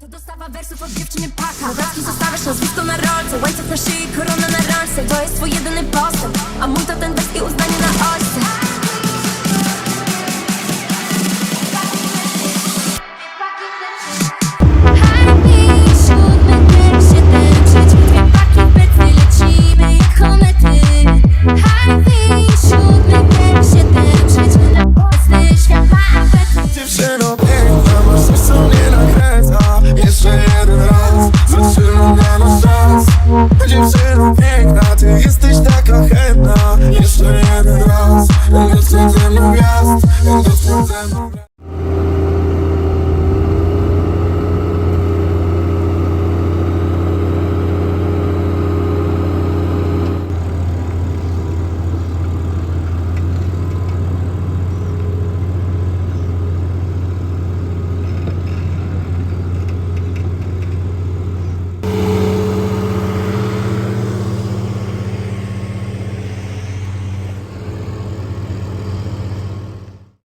To dostawa wersów od dziewczyny paka. Obrazki zostawiasz nazwisko na rolce. Łańcuch na szyi, korona na rączce To jest twój jedyny postęp dziewczyno piękna Ty jesteś taka chętna. Jeszcze jeden raz Dostęp ze mną gwiazd Dostęp ze mną.